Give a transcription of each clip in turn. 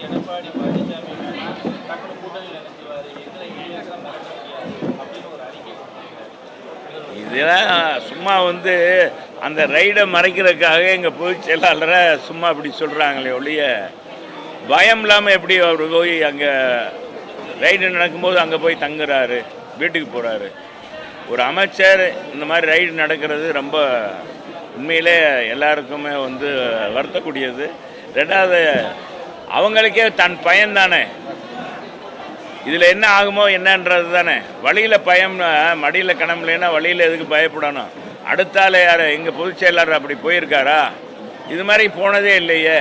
எடப்பாடி பழனிசாமி டக்குனு கூட்டணியில் எங்களை இளைஞர்கள் நடக்க முடியாது அப்படின்னு ஒரு அறிக்கை இதெல்லாம் சும்மா வந்து அந்த ரைடை மறைக்கிறதுக்காக எங்கள் பொதுச் செயலாளரை சும்மா இப்படி சொல்கிறாங்களே ஒழிய பயம் இல்லாமல் எப்படி அவர் போய் அங்கே ரைடு நடக்கும்போது அங்கே போய் தங்குறாரு வீட்டுக்கு போகிறாரு ஒரு அமைச்சர் இந்த மாதிரி ரைடு நடக்கிறது ரொம்ப உண்மையிலே எல்லாருக்குமே வந்து வருத்தக்கூடியது. ரெண்டாவது அவங்களுக்கே தன் பயம் தானே? இதில் என்ன ஆகுமோ என்னன்றது தானே? வழியில் பயம் மடியில் கணம்லேன்னா வழியில் எதுக்கு பயப்படணும்? அடுத்தால யார்? எங்கள் பொதுச் செயலாளர் அப்படி போயிருக்காரா? இது மாதிரி போனதே இல்லையே.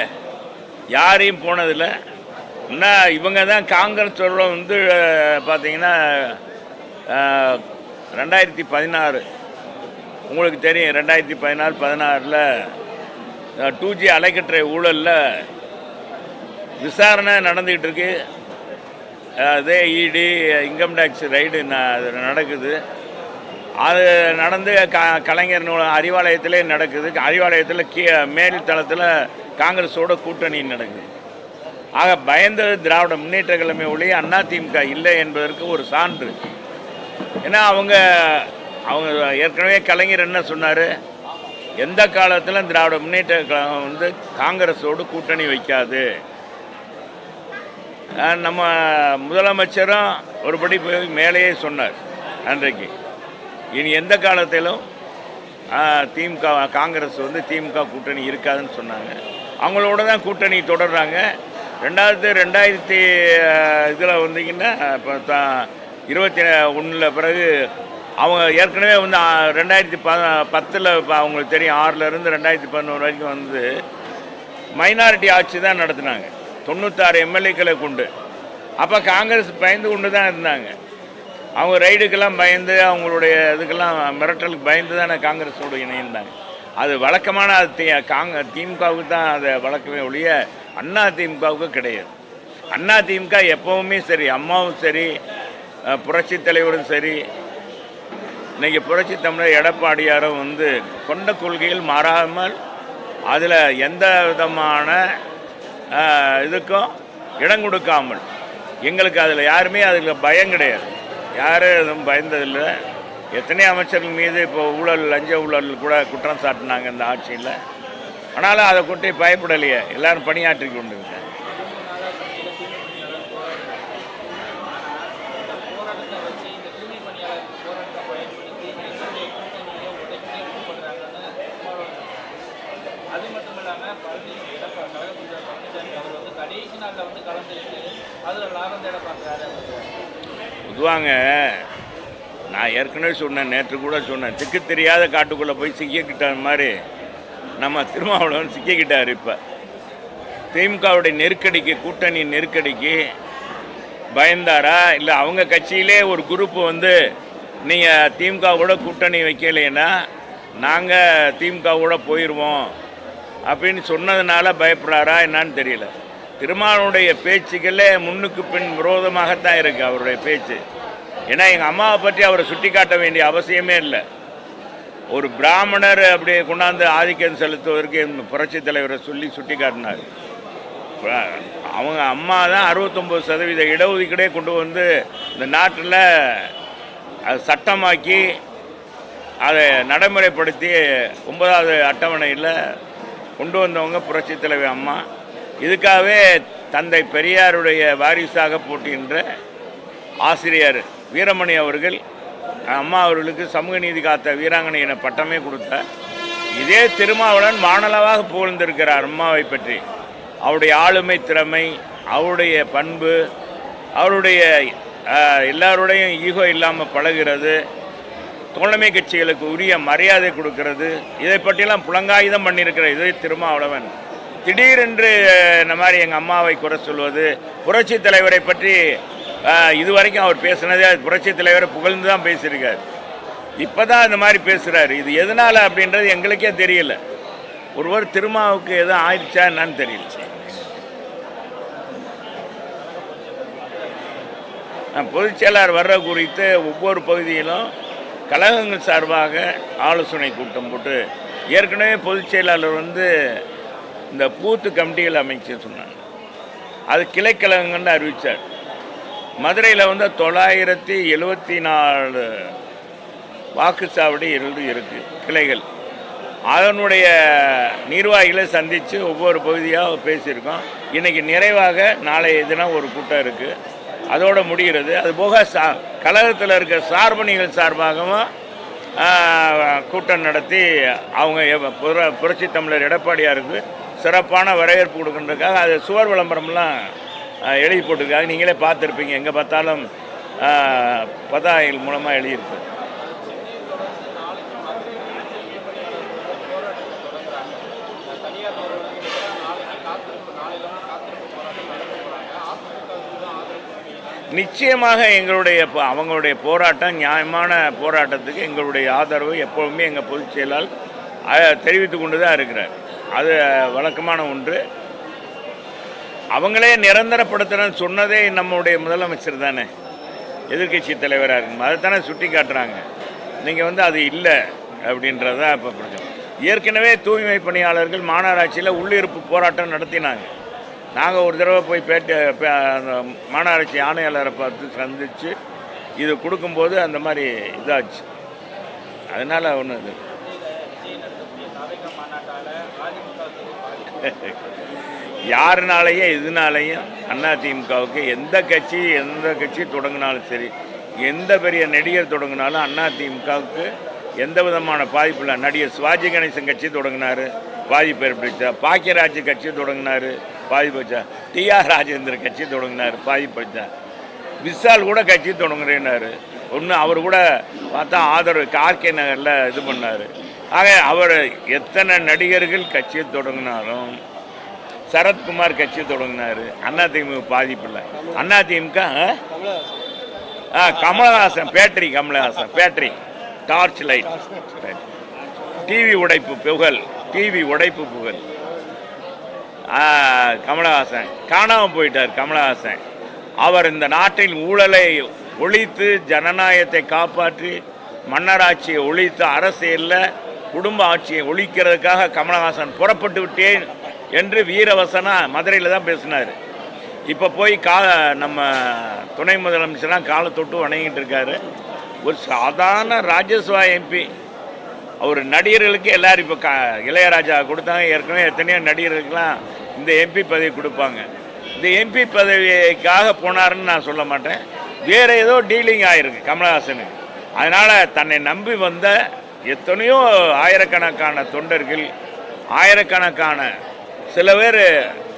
யாரையும் போனதில்லை. இன்னும் இவங்க தான் காங்கிரஸ் சொல்ல வந்து பார்த்தீங்கன்னா ரெண்டாயிரத்தி பதினாறு. உங்களுக்கு தெரியும் ரெண்டாயிரத்தி பதினாறு பதினாறில் டூ ஜி அலைக்கற்றை ஊழலில் விசாரணை நடந்துக்கிட்டு இருக்கு அதே இடி இன்கம் டேக்ஸ் ரைடு நடக்குது. அது நடந்து க கலைஞர் அறிவாலயத்திலே நடக்குது. அறிவாலயத்தில் கீ மேல் தளத்தில் காங்கிரஸோட கூட்டணி நடக்குது. ஆக பயந்தது திராவிட முன்னேற்ற கழமை ஒளி அதிமுக இல்லை என்பதற்கு ஒரு சான்று. ஏன்னா அவங்க அவங்க ஏற்கனவே கலைஞர் என்ன சொன்னார்? எந்த காலத்திலும் திராவிட முன்னேற்ற கழகம் வந்து காங்கிரஸோடு கூட்டணி வைக்காது. நம்ம முதலமைச்சரும் ஒருபடி போய் மேலேயே சொன்னார் அன்றைக்கு. இனி எந்த காலத்திலும் திமுக காங்கிரஸ் வந்து திமுக கூட்டணி இருக்காதுன்னு சொன்னாங்க. அவங்களோட தான் கூட்டணி தொடர்றாங்க. ரெண்டாயிரத்து ரெண்டாயிரத்தி இதில் வந்தீங்கன்னா இப்போ தான் இருபத்தி ஒன்றில் பிறகு அவங்க ஏற்கனவே வந்து ரெண்டாயிரத்தி ப பத்தில் அவங்களுக்கு தெரியும் ஆறிலேருந்து ரெண்டாயிரத்தி பதினோரு வரைக்கும் வந்து மைனாரிட்டி ஆட்சி தான் நடத்தினாங்க. தொண்ணூத்தாறு எம்எல்ஏக்களை கொண்டு. அப்போ காங்கிரஸ் பயந்து கொண்டு தான் இருந்தாங்க. அவங்க ரைடுக்கெல்லாம் பயந்து அவங்களுடைய இதுக்கெல்லாம் மிரட்டலுக்கு பயந்து தானே காங்கிரஸோடு இணைந்தாங்க. அது வழக்கமான அது தி காங்க திமுகவுக்கு தான் அதை வழக்கமே ஒழிய அண்ணா திமுகவுக்கு கிடையாது. அண்ணா திமுக எப்போவுமே சரி அம்மாவும் சரி புரட்சி தலைவரும் சரி. இன்றைக்கி புரட்சி தமிழர் எடப்பாடியாரும் வந்து கொண்ட கொள்கையில் மாறாமல் அதில் எந்த விதமான இதுக்கும் இடம் கொடுக்காமல். எங்களுக்கு அதில் யாருமே அதில் பயம் கிடையாது. யாரும் எதுவும் பயந்ததில்லை. எத்தனை அமைச்சர்கள் மீது இப்போ ஊழல் லஞ்ச ஊழல் கூட குற்றம் சாட்டினாங்க இந்த ஆட்சியில். ஆனாலும் அதை கொட்டி பயப்படலையே. எல்லாரும் பணியாற்றி கொண்டு இருக்காங்க போராட்டத்தை வச்சு இந்த தூய்மை பணியாளர் போராட்டத்தை பயன்படுத்தி எங்களுடைய கூட்டணியை உடைக்க கூப்பிடுறாங்கன்னு அது மட்டும் இல்லாமல் பழனி எடப்பாடி கழகத்தில் பழனிசாமி அவர் வந்து கடைசி நாளில் வந்து கலந்துக்கிட்டு அதில் லாபம் தேட பார்க்குறாரு பொதுவாங்க நான் ஏற்கனவே சொன்னேன் நேற்று கூட சொன்னேன் திக்கு தெரியாத காட்டுக்குள்ளே போய் சிக்கிக்கிட்ட மாதிரி. நம்ம திருமாவளவன் சிக்கிக்கிட்டார் இப்போ. திமுகவுடைய நெருக்கடிக்கு கூட்டணி நெருக்கடிக்கு பயந்தாரா? இல்லை அவங்க கட்சியிலே ஒரு குரூப் வந்து நீங்கள் திமுகவோட கூட்டணி வைக்கலைன்னா நாங்கள் திமுகவோட போயிடுவோம் அப்படின்னு சொன்னதுனால பயப்படுறாரா என்னான்னு தெரியல. திருமாவனுடைய பேச்சுக்களே முன்னுக்கு பின் விரோதமாகத்தான் இருக்குது அவருடைய பேச்சு. ஏன்னா எங்கள் அம்மாவை பற்றி அவரை சுட்டி காட்ட வேண்டிய அவசியமே இல்லை. ஒரு பிராமணர் அப்படி கொண்டாந்து ஆதிக்கம் செலுத்துவதற்கு இந்த புரட்சி தலைவரை சொல்லி சுட்டி காட்டினார் அவங்க அம்மா தான் அறுபத்தொம்பது சதவீத இடஒதுக்கீடே கொண்டு வந்து இந்த நாட்டில் அது சட்டமாக்கி அதை நடைமுறைப்படுத்தி ஒன்பதாவது அட்டவணையில் கொண்டு வந்தவங்க புரட்சி தலைவர் அம்மா. இதுக்காகவே தந்தை பெரியாருடைய வாரிசாக போட்டுகின்ற ஆசிரியர் வீரமணி அவர்கள் அம்மா அவர்களுக்கு சமூக நீதி காத்த வீராங்கனை என பட்டமே கொடுத்த இதே திருமாவளவன் வானளவாக புகழ்ந்திருக்கிறார் அம்மாவை பற்றி. அவருடைய ஆளுமை திறமை அவருடைய பண்பு அவருடைய எல்லாருடையும் ஈகோ இல்லாமல் பழகிறது தோழமை கட்சிகளுக்கு உரிய மரியாதை கொடுக்கிறது. இதை பற்றியெல்லாம் புலங்காயுதம் பண்ணியிருக்கிற இதே திருமாவளவன். திடீரென்று இந்த மாதிரி எங்கள் அம்மாவை குறை சொல்வது புரட்சி தலைவரை பற்றி இதுவரைக்கும் அவர் பேசினதே புரட்சி தலைவரை புகழ்ந்து தான் பேசியிருக்கார். இப்போ தான் இந்த மாதிரி பேசுகிறாரு இது எதனால் அப்படின்றது எங்களுக்கே தெரியல. ஒருவர் திருமாவுக்கு எதுவும் ஆயிடுச்சா என்னன்னு தெரியல. பொதுச்செயலாளர் பொதுச் செயலாளர் வர்ற குறித்து ஒவ்வொரு பகுதியிலும் கழகங்கள் சார்பாக ஆலோசனை கூட்டம் போட்டு ஏற்கனவே பொதுச் செயலாளர் வந்து இந்த பூத்து கமிட்டிகள் அமைச்சு சொன்னாங்க. அது கிளைக்கழகங்கன்னு அறிவித்தார் மதுரையில் வந்து தொள்ளாயிரத்தி எழுபத்தி நாலு வாக்குச்சாவடி இருந்து இருக்குது கிளைகள். அதனுடைய நிர்வாகிகளை சந்தித்து ஒவ்வொரு பகுதியாக பேசியிருக்கோம். இன்றைக்கி நிறைவாக நாளைய தினம் ஒரு கூட்டம் இருக்குது அதோடு முடிகிறது. அதுபோக சா கழகத்தில் இருக்க சார்பணிகள் சார்பாகவும் கூட்டம் நடத்தி அவங்க புர- புரட்சி தமிழர் எடப்பாடியாருக்கு சிறப்பான வரவேற்பு கொடுக்குறதுக்காக அது சுவர் விளம்பரம்லாம் எழுதி போட்டிருக்காங்க. நீங்களே பார்த்துருப்பீங்க. எங்கே பார்த்தாலும் பதாகைகள் மூலமாக எழுதியிருக்கு நிச்சயமாக எங்களுடைய அவங்களுடைய போராட்டம் நியாயமான போராட்டத்துக்கு எங்களுடைய ஆதரவு எப்பொழுதுமே எங்கள் பொதுச் செயலால் தெரிவித்து கொண்டு தான் இருக்கிறார். அது வழக்கமான ஒன்று. அவங்களே நிரந்தரப்படுத்துறேன்னு சொன்னதே நம்முடைய முதலமைச்சர் தானே. எதிர்க்கட்சி தலைவராக இருக்கும் அதை தானே சுட்டி காட்டுறாங்க. நீங்கள் வந்து அது இல்லை அப்படின்றத இப்போ பிரச்சனை ஏற்கனவே தூய்மை பணியாளர்கள் மாநகராட்சியில் உள்ளிருப்பு போராட்டம் நடத்தினாங்க. நாங்கள் ஒரு தடவை போய் பேட்டி அந்த மாநகராட்சி ஆணையாளரை பார்த்து சந்தித்து இது கொடுக்கும்போது அந்த மாதிரி இதாச்சு. அதனால் ஒன்றும் இது விஜய் நடத்தக்கூடிய சாதக மாநாட்டால அதிமுக பாதிப்பு யாருனாலையும் எதுனாலையும் அதிமுகவுக்கு எந்த கட்சி எந்த கட்சி தொடங்கினாலும் சரி எந்த பெரிய நடிகர் தொடங்கினாலும் அதிமுகவுக்கு எந்த விதமான பாதிப்பு இல்லை. நடிகர் சிவாஜி கணேசன் கட்சி தொடங்கினாரு பாதிப்பு ஏற்படுச்சா பாக்கியராஜ் கட்சி தொடங்கினாரு பாதிப்பு வச்சா டிஆர் ராஜேந்திர கட்சி தொடங்கினார் பாதிப்பு வச்சா விசால் கூட கட்சி தொடங்குறேன்னாரு. ஒன்று அவர் கூட பார்த்தா ஆதரவு கார்கே நகரில் இது பண்ணார். ஆக அவர் எத்தனை நடிகர்கள் கட்சியை தொடங்கினாலும் சரத்குமார் கட்சி தொடங்கினார் அதிமுக பாதிப்பு இல்லை அதிமுக ஆ Kamal Haasan battery Kamal Haasan battery torch light TV உடைப்பு புகழ் டிவி உடைப்பு புகழ். கமலஹாசன் காணாமல் போயிட்டார் கமலஹாசன். அவர் இந்த நாட்டில் ஊழலை ஒழித்து ஜனநாயகத்தை காப்பாற்றி மன்னராட்சியை ஒழித்து அரசியலில் குடும்ப ஆட்சியை ஒழிக்கிறதுக்காக கமலஹாசன் புறப்பட்டு விட்டேன் என்று வீரவசனா மதுரையில் தான் பேசினார். இப்போ போய் கா நம்ம துணை முதலமைச்சர்லாம் காலை தொட்டு வணங்கிட்டு இருக்காரு. ஒரு சாதாரண ராஜ்யசபா எம்பி. அவர் நடிகர்களுக்கு எல்லோரும் இப்போ க இளையராஜா கொடுத்தாங்க. ஏற்கனவே எத்தனையோ நடிகர்களுக்கெல்லாம் இந்த எம்பி பதவி கொடுப்பாங்க. இந்த எம்பி பதவிக்காக போனாருன்னு நான் சொல்ல மாட்டேன். வேறு ஏதோ டீலிங் ஆகிருக்கு கமலஹாசனுக்கு. அதனால் தன்னை நம்பி வந்த எத்தனையோ ஆயிரக்கணக்கான தொண்டர்கள் ஆயிரக்கணக்கான சில பேர்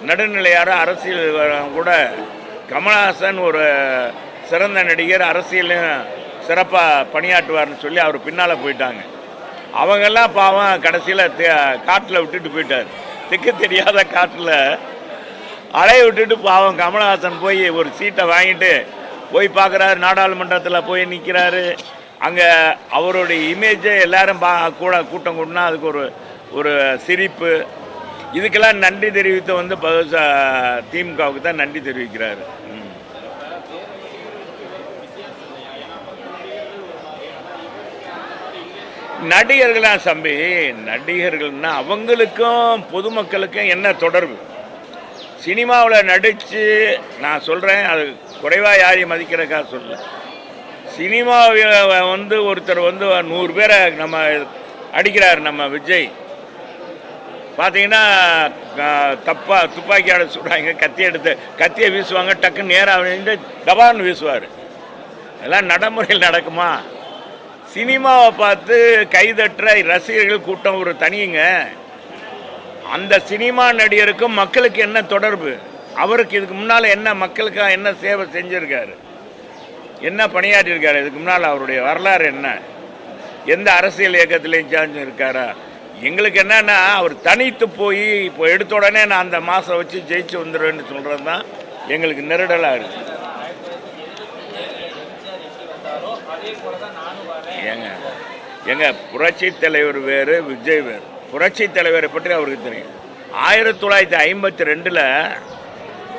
நடுநிலையார அரசியல் கூட கமல்ஹாசன் ஒரு சிறந்த நடிகர் அரசியலையும் சிறப்பாக பணியாற்றுவார்னு சொல்லி அவர் பின்னால் போயிட்டாங்க. அவங்கெல்லாம் பாவம் கடைசியில் காட்டில் விட்டுட்டு போயிட்டார். திக்கு தெரியாத காட்டில் அலைய விட்டுட்டு பாவம் கமலஹாசன் போய் ஒரு சீட்டை வாங்கிட்டு போய் பார்க்குறாரு நாடாளுமன்றத்தில் போய் நிற்கிறாரு அங்கே அவருடைய இமேஜை எல்லாரும் பா கூட கூட்டம் கூட்டினா அதுக்கு ஒரு ஒரு சிரிப்பு. இதுக்கெல்லாம் நன்றி தெரிவித்து வந்து ப- திமுகவுக்கு தான் நன்றி தெரிவிக்கிறாரு. ம். நடிகர்களா சம்பி நடிகர்கள்னா அவங்களுக்கும் பொதுமக்களுக்கும் என்ன தொடர்பு? சினிமாவில் நடித்து நான் சொல்கிறேன் அது குறைவாக யாரையும் மதிக்கிறக்கா சொல்லலை சினிமாவில் வந்து ஒருத்தர் வந்து நூறு பேரை நம்ம அடிக்கிறார் நம்ம விஜய். பார்த்தீங்கன்னா தப்பா துப்பாக்கியாட சுடுறாங்க கத்தி எடுத்து கத்தியை வீசுவாங்க டக்குன்னு நேராக டபான்னு வீசுவார். அதெல்லாம் நடைமுறையில் நடக்குமா? சினிமாவை பார்த்து கைதட்டுற ரசிகர்கள் கூட்டம் ஒரு தனியுங்க அந்த சினிமா நடிகருக்கும் மக்களுக்கு என்ன தொடர்பு? அவருக்கு இதுக்கு முன்னால் என்ன மக்களுக்காக என்ன சேவை செஞ்சுருக்காரு? என்ன பணியாற்றியிருக்காரு? இதுக்கு முன்னால் அவருடைய வரலாறு என்ன? எந்த அரசியல் இயக்கத்திலையும் சார்ந்து இருக்காரா? எங்களுக்கு என்னன்னா அவர் தனித்து போய் இப்போ எடுத்த உடனே நான் அந்த மாதம் வச்சு ஜெயிச்சு வந்துடுவேன்னு சொல்கிறது தான் எங்களுக்கு நெருடலாக இருக்குது ஏங்க ஏங்க புரட்சி தலைவர் வேறு விஜய் வேறு. புரட்சி தலைவரை பற்றி அவருக்கு தெரியும். ஆயிரத்தி தொள்ளாயிரத்தி ஐம்பத்தி ரெண்டில்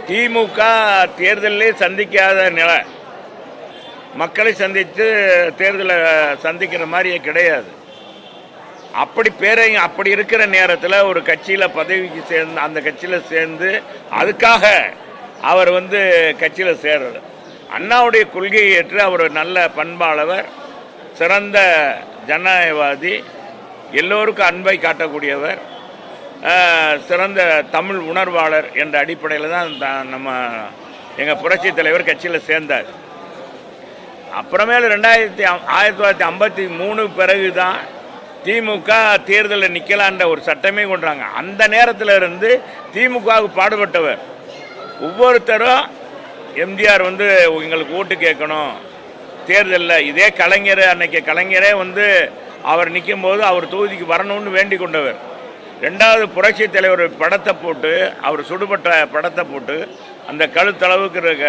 திமுக தேர்தலே சந்திக்காத நிலை மக்களை சந்தித்து தேர்தலை சந்திக்கிற மாதிரியே கிடையாது. அப்படி பேரை அப்படி இருக்கிற நேரத்தில் ஒரு கட்சியில் பதவிக்கு சேர்ந்து அந்த கட்சியில் சேர்ந்து அதுக்காக அவர் வந்து கட்சியில் சேர்றார். அண்ணாவுடைய கொள்கையை ஏற்று அவர் நல்ல பண்பாளவர் சிறந்த ஜனநாயகவாதி எல்லோருக்கும் அன்பை காட்டக்கூடியவர் சிறந்த தமிழ் உணர்வாளர் என்ற அடிப்படையில் தான் த- நம்ம எங்கள் புரட்சி தலைவர் கட்சியில் சேர்ந்தார். அப்புறமேல ரெண்டாயிரத்தி ஆயிரத்தி தொள்ளாயிரத்தி ஐம்பத்தி மூணு பிறகு தான் திமுக தேர்தலில் நிற்கலான்ற ஒரு சட்டமே கொண்டாங்க அந்த நேரத்தில் இருந்து திமுகவுக்கு பாடுபட்டவர். ஒவ்வொருத்தரும் எம்ஜிஆர் வந்து எங்களுக்கு ஓட்டு கேட்கணும். தேர்தலில் இதே கலைஞர் அன்னைக்கு கலைஞரே வந்து அவர் நிற்கும் போது அவர் தொகுதிக்கு வரணும்னு வேண்டிக் கொண்டவர். ரெண்டாவது புரட்சி தலைவர் படத்தை போட்டு அவர் சுடுபட்ட படத்தை போட்டு அந்த கழுத்தளவுக்கு இருக்க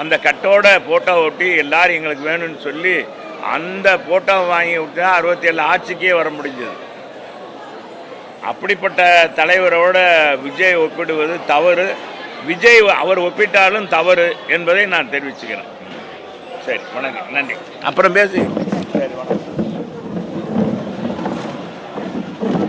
அந்த கட்டோட போட்டோ ஒட்டி எல்லாரும் எங்களுக்கு வேணும்னு சொல்லி அந்த போட்டோ வாங்கி விட்டு அறுபத்தி ஏழு ஆட்சிக்கே வர முடிஞ்சது. அப்படிப்பட்ட தலைவரோட விஜய் ஒப்பிடுவது தவறு. விஜய் அவர் ஒப்பிட்டாலும் தவறு என்பதை நான் தெரிவிச்சுக்கிறேன். சரி வணக்கம். நன்றி. அப்புறம் பேசி. சரி வணக்கம்.